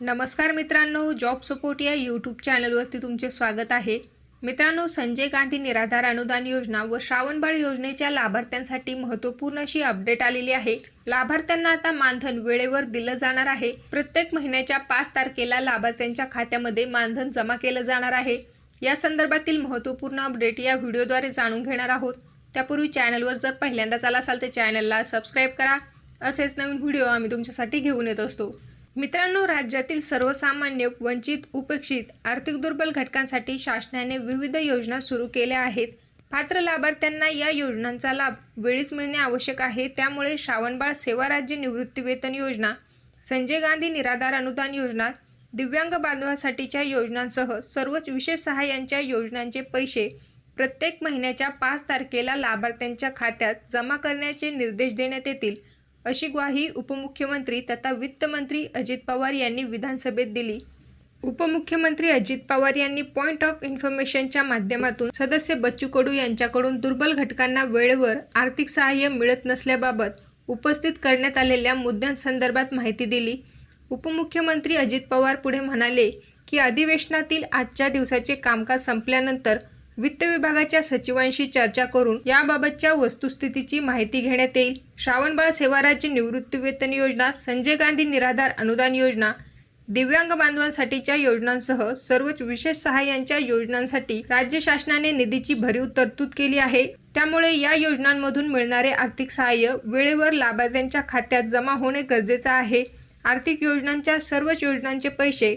नमस्कार मित्रांनो job support या यूट्यूब चॅनलवरती तुमचे स्वागत आहे. मित्रांनो संजय गांधी निराधार अनुदान योजना व श्रावणबाळ योजनेच्या लाभार्थ्यांसाठी महत्त्वपूर्ण अशी अपडेट आलेली आहे. लाभार्थ्यांना आता मानधन वेळेवर दिलं जाणार आहे. प्रत्येक महिन्याच्या पाच तारखेला लाभार्थ्यांच्या खात्यामध्ये मानधन जमा केलं जाणार आहे. या संदर्भातील महत्त्वपूर्ण अपडेट या व्हिडिओद्वारे जाणून घेणार आहोत. त्यापूर्वी चॅनलवर जर पहिल्यांदाच आला असाल तर चॅनलला सबस्क्राईब करा. असेच नवीन व्हिडिओ आम्ही तुमच्यासाठी घेऊन येत असतो. मित्रांनो राज्यातील सर्वसामान्य वंचित उपेक्षित आर्थिक दुर्बल घटकांसाठी शासनाने विविध योजना सुरू केल्या आहेत. पात्र लाभार्थ्यांना या योजनांचा लाभ वेळीच मिळणे आवश्यक आहे. त्यामुळे श्रावणबाळ सेवा राज्य निवृत्ती वेतन योजना संजय गांधी निराधार अनुदान योजना दिव्यांग बांधवासाठीच्या योजनांसह सर्वच विशेष सहाय्यांच्या योजनांचे पैसे प्रत्येक महिन्याच्या पाच तारखेला लाभार्थ्यांच्या खात्यात जमा करण्याचे निर्देश देण्यात येतील. अशी ग्वाही उपमुख्यमंत्री तथा वित्तमंत्री अजित पवार यांनी विधानसभेत दिली. उपमुख्यमंत्री अजित पवार यांनी पॉइंट ऑफ इन्फॉर्मेशनच्या माध्यमातून सदस्य बच्चू कडू यांच्याकडून दुर्बल घटकांना वेळेवर आर्थिक सहाय्य मिळत नसल्याबाबत उपस्थित करण्यात आलेल्या मुद्द्यांसंदर्भात माहिती दिली. उपमुख्यमंत्री अजित पवार पुढे म्हणाले की अधिवेशनातील आजच्या दिवसाचे कामकाज संपल्यानंतर वित्त विभागाच्या सचिवांशी चर्चा करून याबाबतच्या वस्तुस्थितीची माहिती घेण्यात येईल. श्रावणबाळ सेवा राज्य निवृत्ती वेतन योजना संजय गांधी निराधार अनुदान योजना दिव्यांग बांधवांसाठीच्या योजनांसह सर्वच विशेष सहाय्यांच्या योजनांसाठी राज्य शासनाने निधीची भरीव तरतूद केली आहे. त्यामुळे या योजनांमधून मिळणारे आर्थिक सहाय्य वेळेवर लाभार्थ्यांच्या खात्यात जमा होणे गरजेचं आहे. आर्थिक योजनांच्या सर्वच योजनांचे पैसे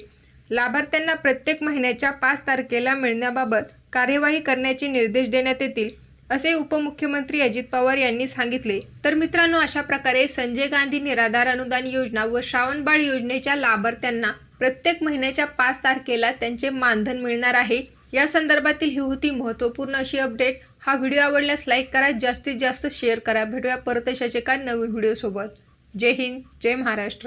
लाभार्थ्यांना प्रत्येक महिन्याच्या पाच तारखेला मिळण्याबाबत कार्यवाही करण्याचे निर्देश देण्यात येतील असे उपमुख्यमंत्री अजित पवार यांनी सांगितले. तर मित्रांनो अशा प्रकारे संजय गांधी निराधार अनुदान योजना व श्रावणबाळ योजनेच्या लाभार्थ्यांना प्रत्येक महिन्याच्या पाच तारखेला त्यांचे मानधन मिळणार आहे. या संदर्भातील ही होती महत्त्वपूर्ण अशी अपडेट. हा व्हिडिओ आवडल्यास लाईक करा जास्तीत जास्त शेअर करा. भेटूया परत का नवीन व्हिडिओसोबत. जय हिंद जय महाराष्ट्र.